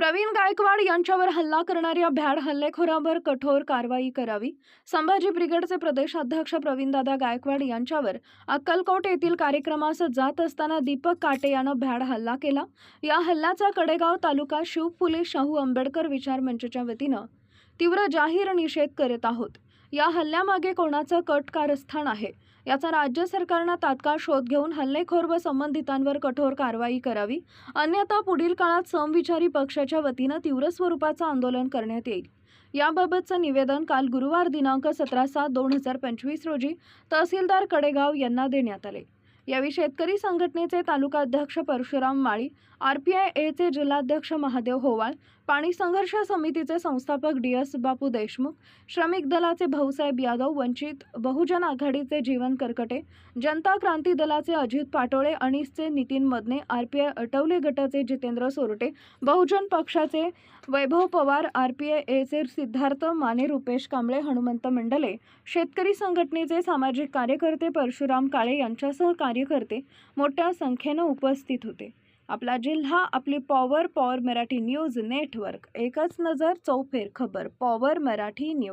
प्रवीण गायकवाड यांच्यावर हल्ला करणाऱ्या भ्याड हल्लेखोरांवर कठोर कारवाई करावी. संभाजी ब्रिगेडचे प्रदेशाध्यक्ष प्रवीणदादा गायकवाड यांच्यावर अक्कलकोट येथील कार्यक्रमास जात असताना दीपक काटे यानं भ्याड हल्ला केला. या हल्ल्याचा कडेगाव तालुका शिवफुले शाहू आंबेडकर विचार मंचच्या वतीनं तीव्र जाहीर निषेध करत आहोत. या हल्ल्यामागे कोणाचं कट कारस्थान आहे? याचा राज्य सरकारनं तात्काळ शोध घेऊन हल्लेखोर व संबंधितांवर कठोर कारवाई करावी. अन्यथा पुढील काळात समविचारी पक्षाच्या वतीनं तीव्र स्वरूपाचं आंदोलन करण्यात येईल. याबाबतचं निवेदन काल गुरुवार दिनांक सतरा सात दोन हजार पंचवीस रोजी तहसीलदार कडेगाव यांना देण्यात आले. यावेळी शेतकरी संघटनेचे तालुका अध्यक्ष Parshuram Mali R P I एचे जिल्हाध्यक्ष महादेव होवाळ पाणी संघर्ष समितीचे संस्थापक डी एस बापू देशमुख श्रमिक दलाचे भाऊसाहेब यादव वंचित बहुजन आघाडीचे जीवन करकटे जनता क्रांती दलाचे Ajit Patole अनिसचे Nitin Madane R P I Athawale गटाचे जितेंद्र सोरटे बहुजन पक्षाचे Vaibhav Pawar R P I एचे Siddharth Mane Rupesh Kamble Hanumant Mandale शेतकरी संघटनेचे सामाजिक कार्यकर्ते परशुराम काळे यांच्यासह कार्य कार्यकर्ते मोठ्या संख्येनं उपस्थित होते. आपला जिल्हा आपली power power Marathi news network एकच नजर चौफेर खबर पॉवर मराठी न्यूज